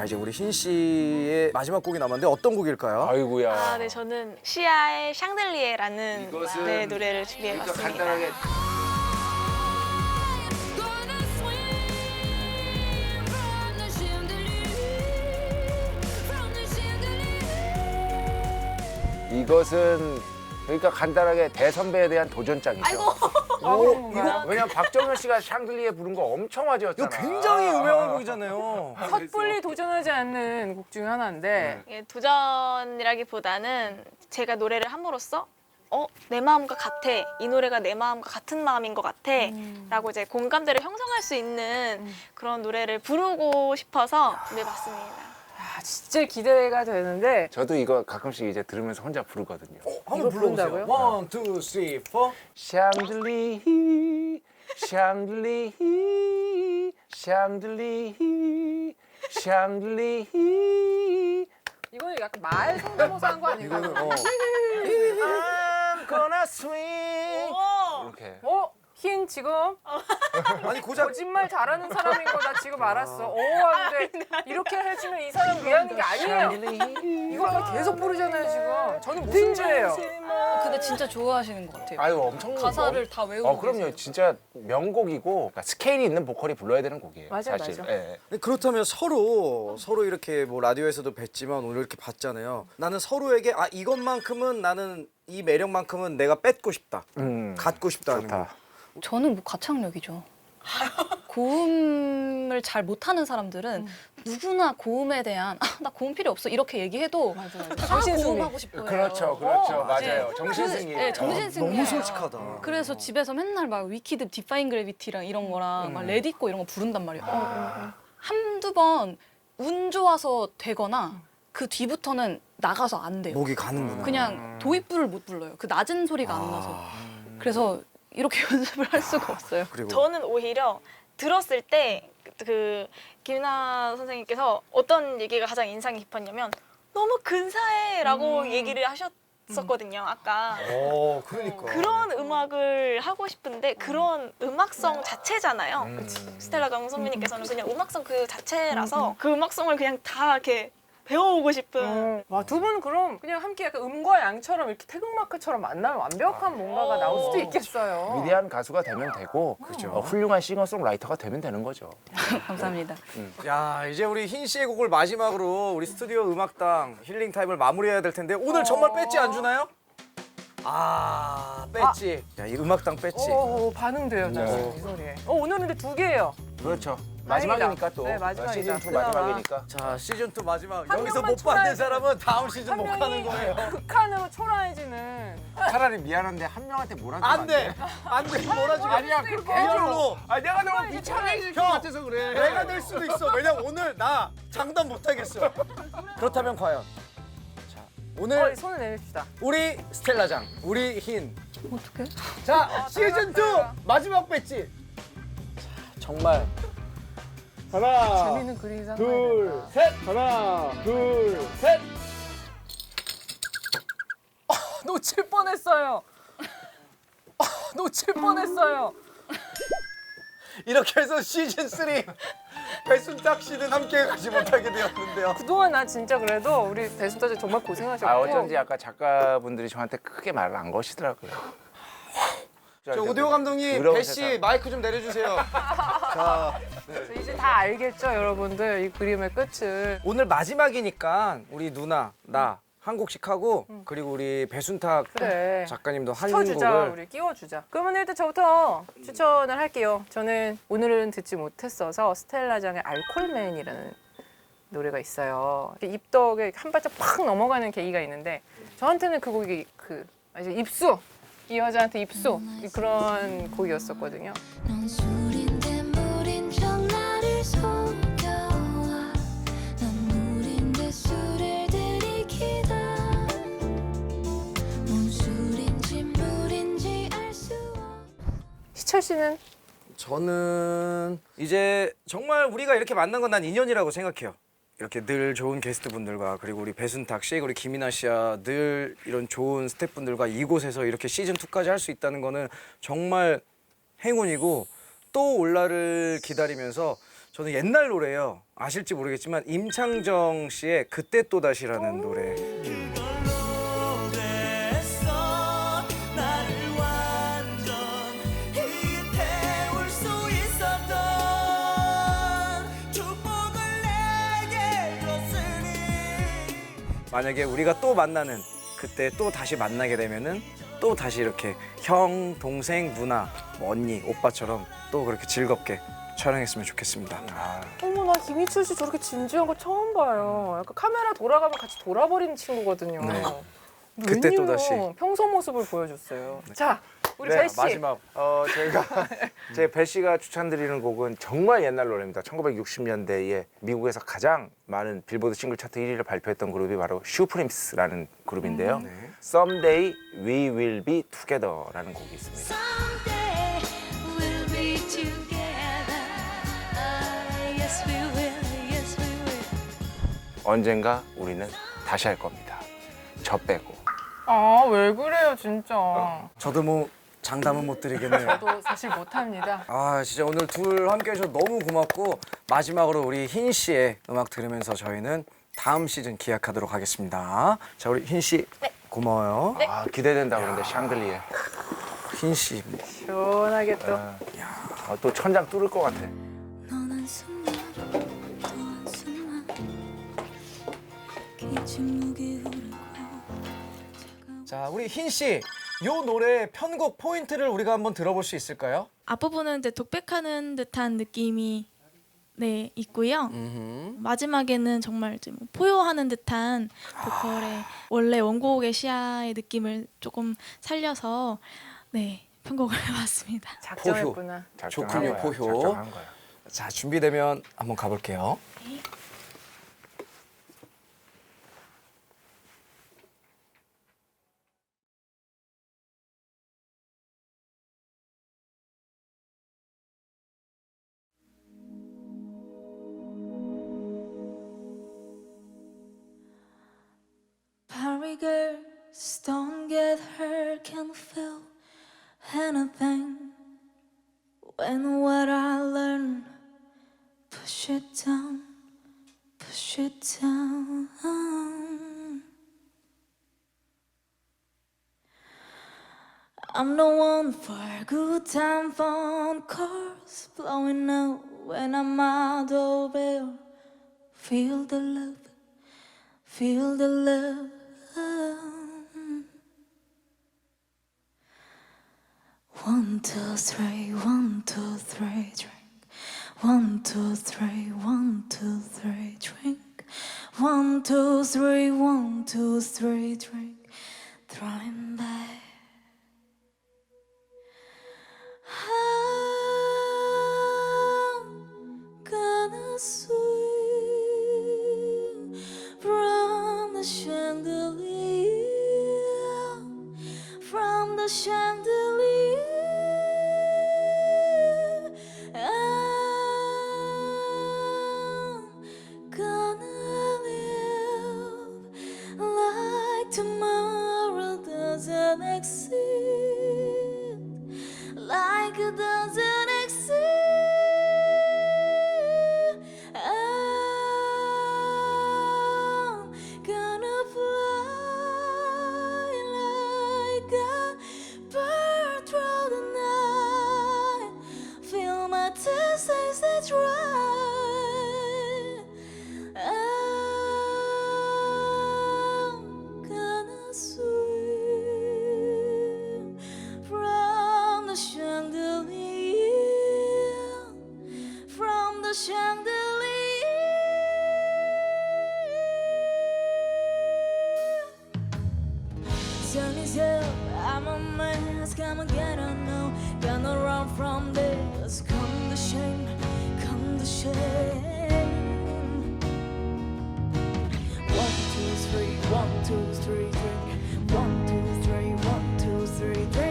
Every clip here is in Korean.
자 이제 우리 흰 씨의 마지막 곡이 남았는데 어떤 곡일까요? 아이고야. 아, 네, 저는 시아의 샹들리에라는 이것은 네, 노래를 준비해봤습니다. 간단하게. 이것은 그러니까 간단하게 대선배에 대한 도전장이죠. 아이고. 이거 왜냐면 박정현 씨가 샹들리에 부른 거 엄청 화제였잖아. 이거 굉장히 유명한 곡이잖아요. 섣불리 도전하지 않는 곡 중에 하나인데 예, 도전이라기보다는 제가 노래를 함으로써 어, 내 마음과 같아. 이 노래가 내 마음과 같은 마음인 것 같아. 라고 이제 공감대를 형성할 수 있는 그런 노래를 부르고 싶어서 준비해봤습니다. 아, 진짜 기대가 되는데 저도 이거 가끔씩 이제 들으면서 혼자 부르거든요. 한번 이거 부른다고요? 원, 투, 쓰리, 포. 샹들리 샹들리 샹들리 샹들리 이거는 약간 말 성대모사 한 거 아닌가? 이거는 어. I'm gonna swing 이렇게 어? 흰 지금 아니 고작 거짓말 잘하는 사람인 거 나 지금 알았어. 오 하는데 이렇게 해주면 이 사람 미안한 게 아니에요. 이거 계속 부르잖아요 지금. 저는 무슨 죄예요? 근데 진짜 좋아하시는 것 같아요. 아유 엄청 가사를 다 외우고 어 그럼요 계세요. 진짜 명곡이고 그러니까 스케일이 있는 보컬이 불러야 되는 곡이에요 맞아, 사실 맞아. 예. 근데 그렇다면 서로 서로 이렇게 뭐 라디오에서도 뵀지만 오늘 이렇게 봤잖아요. 나는 서로에게 아 이것만큼은 나는 이 매력만큼은 내가 뺏고 싶다. 음, 갖고 싶다는 좋다 거. 저는 뭐 가창력이죠. 고음을 잘 못하는 사람들은 누구나 고음에 대한 아, 나 고음 필요 없어 이렇게 얘기해도 맞아 맞아. 다 정신승리. 고음하고 싶어요. 그렇죠 그렇죠 어, 맞아요 네. 정신승리 네, 정신승리. 너무 솔직하다. 그래서 집에서 맨날 막 위키드 디파인 그래비티랑 이런 거랑 막 레디코 이런 거 부른단 말이에요. 한두 번 운 좋아서 되거나 그 뒤부터는 나가서 안 돼요. 목이 가는구나. 그냥 도입부를 못 불러요. 그 낮은 소리가 안 나서. 그래서 이렇게 연습을 할 수가 없어요. 그리고 저는 오히려 들었을 때 그 김윤아 선생님께서 어떤 얘기가 가장 인상이 깊었냐면 너무 근사해라고 얘기를 하셨었거든요 아까. 어 그러니까. 그런 음악을 하고 싶은데 그런 음악성 자체잖아요. 음. 스텔라 강 선배님께서는 그냥 음악성 그 자체라서 그 음악성을 그냥 다 이렇게 배워오고 싶은 와 두 분 그럼 그냥 함께 약간 음과 양처럼 이렇게 태극마크처럼 만나면 완벽한 뭔가가 나올 수도 있겠어요. 위대한 가수가 되면 되고 그죠. 어, 훌륭한 싱어송라이터가 되면 되는 거죠 감사합니다. 야 이제 우리 흰 씨의 곡을 마지막으로 우리 스튜디오 음악당 힐링 타임을 마무리해야 될 텐데 오늘 정말 배지 안 주나요? 아 배지. 야이 음악당 배지. 오, 오 반응돼요, 저 네. 이 소리에. 어 오늘은 근데 두 개예요. 그렇죠. 마지막이니까 또 네, 마지막이다. 시즌 2 그나마. 마지막이니까 자 시즌 2 마지막 한 여기서 명만 못 받는 초라해. 사람은 다음 시즌 못한 가는 거예요. 극한으로 초라해지는. 차라리 미안한데 한 명한테 몰아주면 안 돼. 안 돼. 몰아주면 아니야 그렇게 해줘. 아 내가 너무 비참해질 것 같아서 그래 내가 될 수도 있어. 왜냐면 오늘 나 장담 못 하겠어. 그렇다면 과연 자 오늘 어, 손을 내밉시다. 우리 스텔라장, 우리 흰. 어떡해? 자 시즌 2 마지막 배지. 정말 하나, 재밌는 상상이 둘, 된다. 셋. 하나, 둘, 셋. 놓칠 뻔했어요. 어, 놓칠 뻔했어요. 이렇게 해서 시즌 3 배순탁 씨는 함께 가지 못하게 되었는데요. 그동안 나 진짜 그래도 우리 배순타씨 정말 고생하셨고. 아 어쩐지 아까 작가분들이 저한테 크게 말을 안 거시더라고요 저 오디오 감독님 더러운 배씨 세상. 마이크 좀 내려주세요. 자 그래서 이제 다 알겠죠, 여러분들. 이 그림의 끝을. 오늘 마지막이니까 우리 누나 나 한 곡씩 하고 그리고 우리 배순탁 그래. 작가님도 한 쳐주자, 곡을 우리 끼워주자. 그러면 일단 저부터 추천을 할게요. 저는 오늘은 듣지 못했어서 스텔라장의 알콜맨이라는 노래가 있어요. 이렇게 입덕에 한 발짝 팍 넘어가는 계기가 있는데 저한테는 그 곡이 그 이제 입수 이 여자한테 입수 그런 곡이었었거든요. 넌술 희철 씨는 저는 이제 정말 우리가 이렇게 만난 건 난 인연이라고 생각해요. 이렇게 늘 좋은 게스트분들과 그리고 우리 배순탁 씨, 우리 김이나 씨야 늘 이런 좋은 스태프분들과 이곳에서 이렇게 시즌 2까지 할 수 있다는 거는 정말 행운이고 또 올라를 기다리면서 저는 옛날 노래예요. 아실지 모르겠지만 임창정 씨의 그때 또 다시라는 노래. 만약에 우리가 또 만나는 그때 또 다시 만나게 되면은 또 다시 이렇게 형, 동생, 누나, 뭐 언니, 오빠처럼 또 그렇게 즐겁게 촬영했으면 좋겠습니다. 아, 어머 나 김희철 씨 저렇게 진지한 거 처음 봐요. 약간 카메라 돌아가면 같이 돌아버리는 친구거든요. 네. 그때 또 웬일로 다시. 평소 모습을 보여줬어요. 자 우리 네, 배 씨. 마지막 어 제가 제 배 씨가 추천드리는 곡은 정말 옛날 노래입니다. 1960년대에 미국에서 가장 많은 빌보드 싱글 차트 1위를 발표했던 그룹이 바로 슈프림스라는 그룹인데요. 음. 네. Someday We Will Be Together라는 곡이 있습니다. Someday we'll be together. Ah, yes we will, yes we will. 언젠가 우리는 다시 할 겁니다. 저 빼고. 아 왜 그래요 진짜. 저도 뭐 장담은 못 드리겠네요. 저도 사실 못합니다. 아 진짜 오늘 둘 함께 해주셔서 너무 고맙고 마지막으로 우리 흰 씨의 음악 들으면서 저희는 다음 시즌 기약하도록 하겠습니다. 자 우리 흰 씨 고마워요. 아 기대된다 그런데 샹들리에. 흰 씨. 뭐. 시원하게 또. 아, 또 천장 뚫을 것 같아. 넌 한숨만 또 한숨만 기침묵이 흐르고 자 우리 흰 씨. 요 노래 편곡 포인트를 우리가 한번 들어볼 수 있을까요? 앞부분은 이제 독백하는 듯한 느낌이 네 있고요. 음. 마지막에는 정말 좀 포효하는 듯한 보컬의 원래 원곡의 시아의 느낌을 조금 살려서 네 편곡을 해봤습니다. 작정했구나. 작정한 좋군요, 거야, 포효. 작정한 거야. 자 준비되면 한번 가볼게요. Don't hurt, can't feel anything. When what I learn, push it down, push it down. I'm the one for a good time phone calls blowing out when I'm out of bed. Feel the love. Feel the love. One, two, three, one, two, three, drink. One, two, three, one, two, three, drink. One, two, three, one, two, three, drink. Throwing back. Up, I'm a mess, run from this, come the shame, come the shame. One, two, three, one, two, three, drink. One, two, three, one, two, three, drink.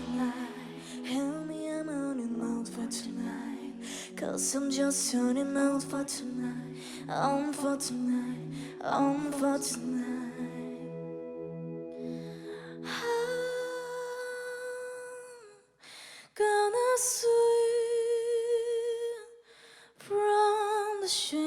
tonight. Help me, I'm on and out for tonight. Cause I'm just on and out for tonight. On for tonight, on for tonight. I'm gonna swim from the shore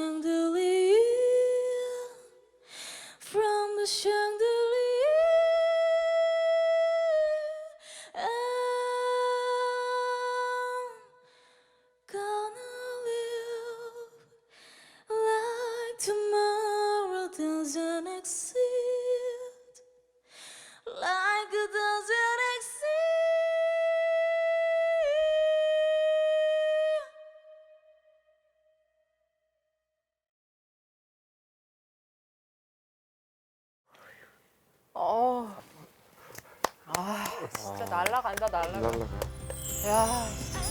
날라가. 야,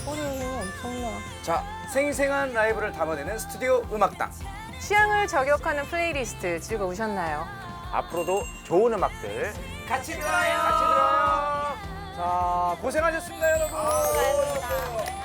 소리 엄청나. 자, 생생한 라이브를 담아내는 스튜디오 음악당. 취향을 저격하는 플레이리스트 즐거우셨나요? 앞으로도 좋은 음악들 같이 들어요. 같이 들어요. 자, 고생하셨습니다, 여러분.